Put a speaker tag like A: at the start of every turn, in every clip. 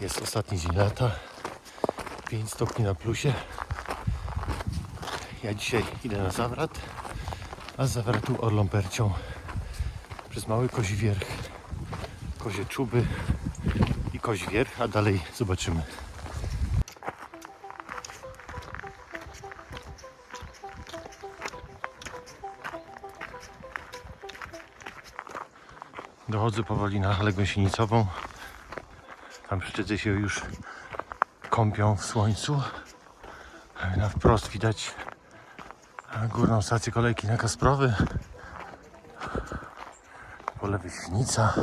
A: Jest ostatni dzień lata. 5 stopni na plusie. Ja dzisiaj idę na zawrat, a z zawratu Orlą Percią przez Mały Kozi Wierch, Kozie Czuby i Kozi Wierch, a dalej zobaczymy. Dochodzę powoli na halę gąsienicową. Tam szczyty się już kąpią w słońcu. Na wprost widać górną stację kolejki na Kasprowy. Po lewej Świnica.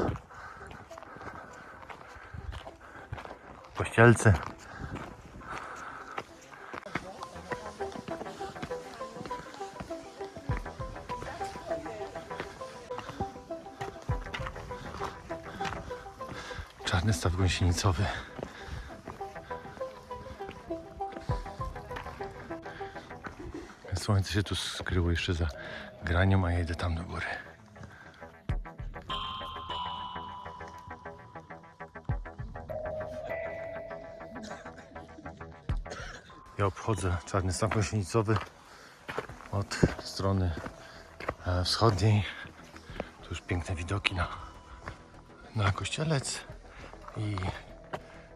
A: Czarny staw gąsienicowy. Słońce się tu skryło jeszcze za granią, a ja idę tam do góry. Ja obchodzę czarny staw gąsienicowy od strony e, wschodniej. Tu już piękne widoki na, na kościelec i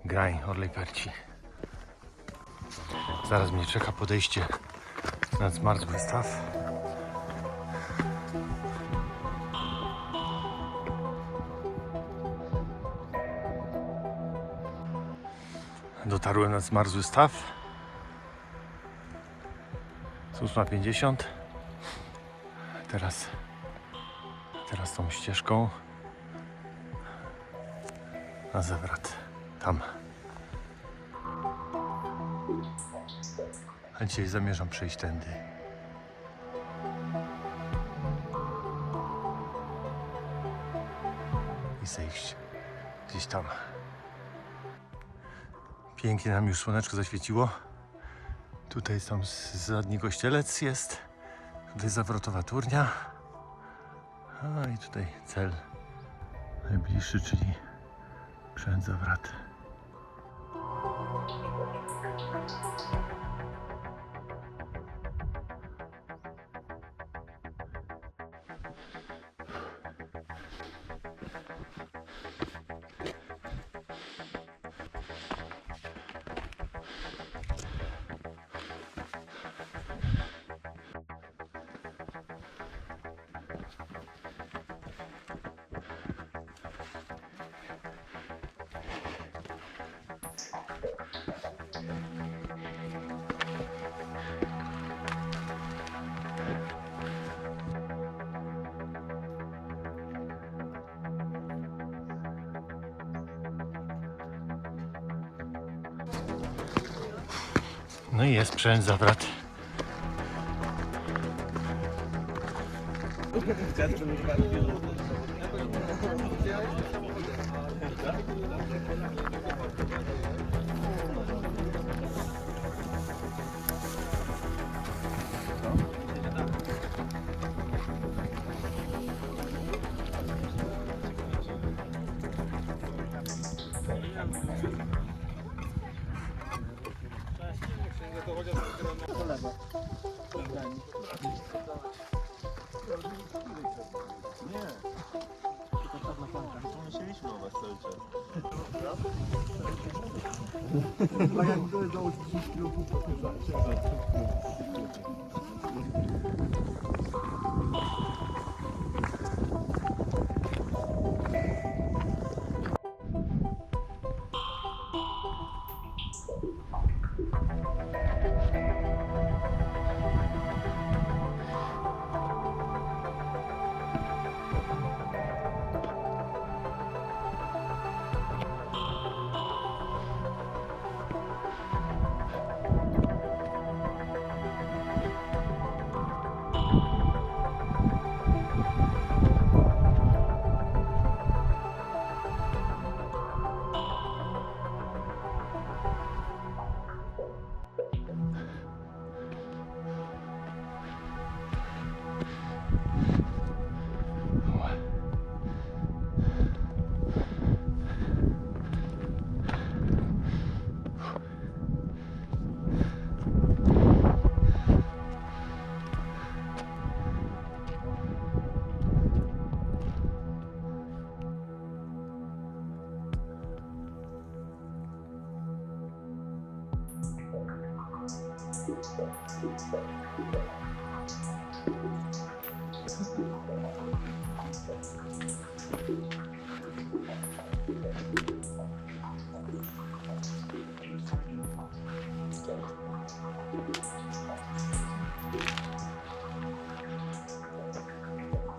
A: grań Orlej Perci. Zaraz mnie czeka podejście nad zmarzły staw. Dotarłem nad zmarzły staw. Z 8.50. Teraz, teraz tą ścieżką na zawrat. Tam. A dzisiaj zamierzam przejść tędy. I zejść gdzieś tam. Pięknie nam już słoneczko zaświeciło. Tutaj tam zadni kościelec jest. Tutaj zawrotowa turnia. A i tutaj cel najbliższy, czyli przed zawrat. No i jest sprzęt zawrat.
B: 哎呀你这于知道我其实俱部不太帅帅到了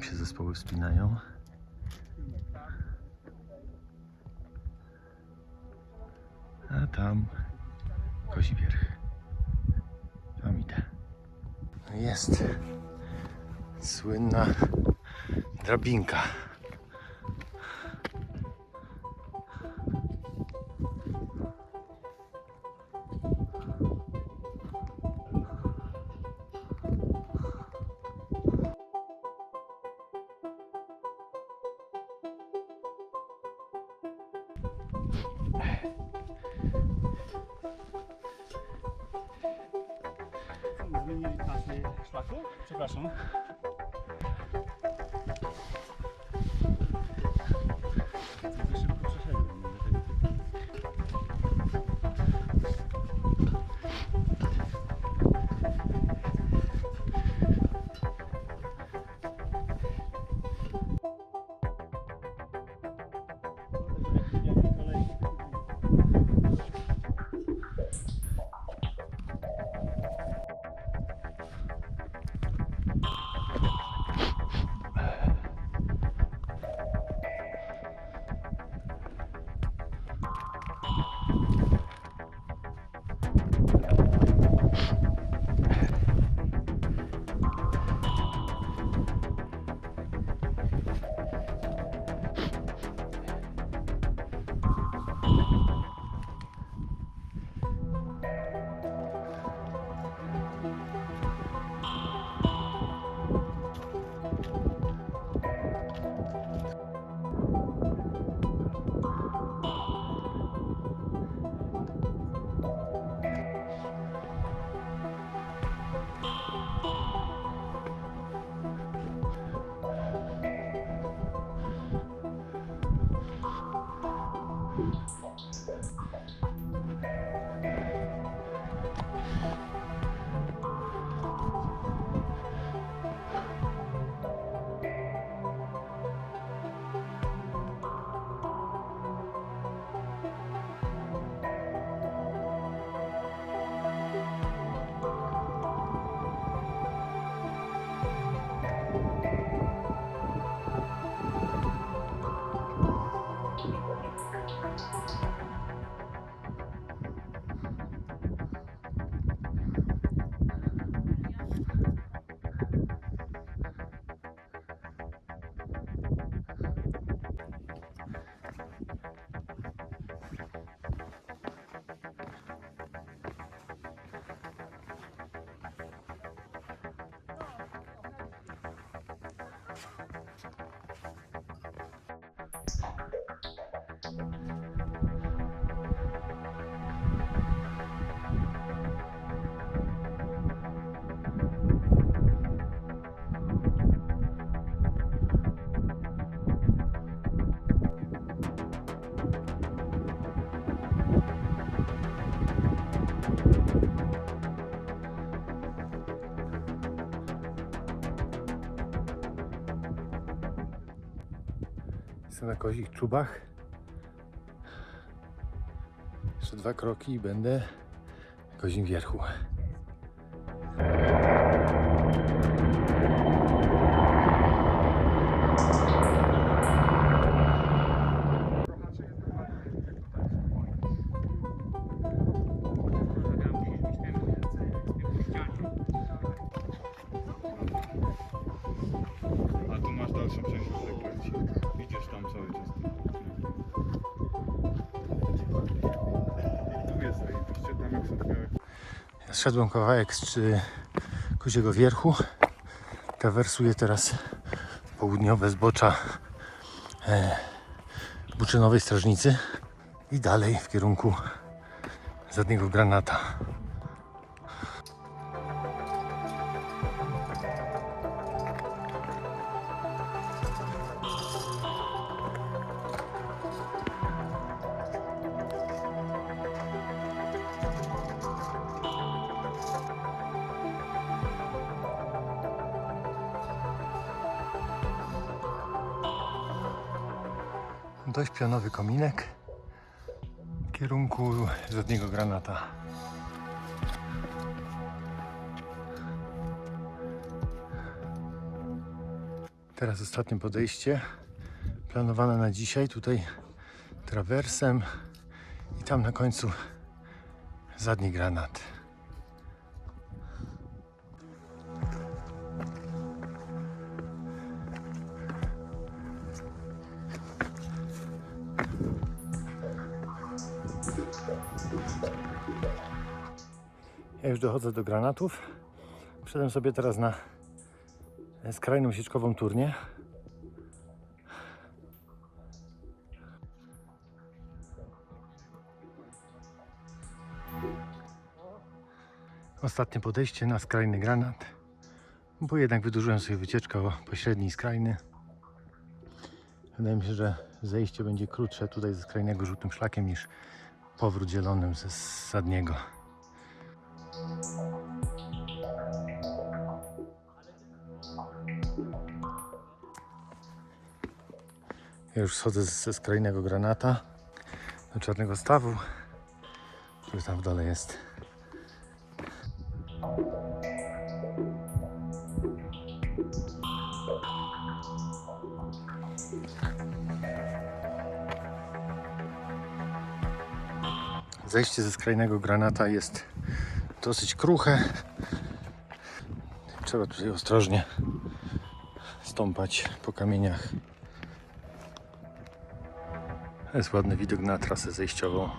A: Tam się zespoły wspinają. A tam Kozibierch. Tam idę. Jest słynna drabinka.
C: Ver sana.
A: Jestem na kozich czubach. Jeszcze dwa kroki i będę na kozim wierchu.
B: A tu Idziesz tam cały czas. Tu jest
A: Ja zszedłem kawałek z czy, koziego wierchu. Trawersuję teraz południowe zbocza e, Buczynowej Strażnicy i dalej w kierunku Zadniego Granata. Dość pionowy kominek w kierunku Zadniego Granata. Teraz ostatnie podejście planowane na dzisiaj. Tutaj trawersem i tam na końcu Zadni Granat. Ja już dochodzę do granatów. Wszedłem sobie teraz na skrajną sieczkową turnię. Ostatnie podejście na skrajny granat, bo jednak wydłużyłem sobie wycieczkę o pośredni skrajny. Wydaje mi się, że zejście będzie krótsze tutaj ze skrajnego żółtym szlakiem niż powrót zielonym ze sadniego. Już schodzę ze skrajnego granata do czarnego stawu, który tam w dole jest. Zejście ze skrajnego granata jest dosyć kruche. Trzeba tutaj ostrożnie stąpać po kamieniach. Jest ładny widok na trasę zejściową.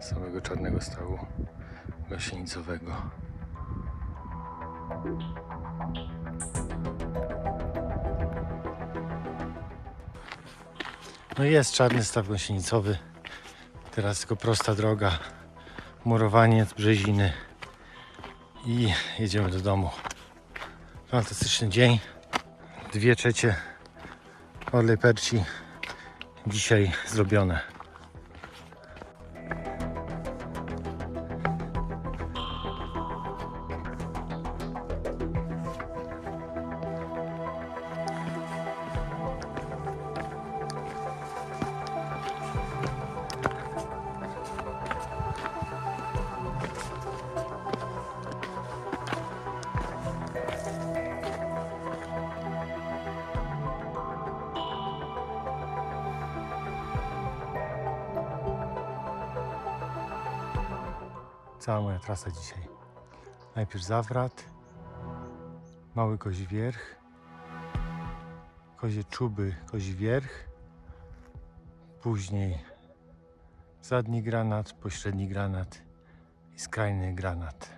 A: Samego czarnego stawu gasienicowego. No jest czarny staw gąsienicowy. Teraz tylko prosta droga. Murowanie z brzeziny. I jedziemy do domu. Fantastyczny dzień. Dwie trzecie orle perci dzisiaj zrobione. Cała moja trasa dzisiaj. Najpierw Zawrat, Mały Kozi Wierch, Kozie Czuby, Kozi Wierch, później Zadni Granat, Pośredni Granat i Skrajny Granat.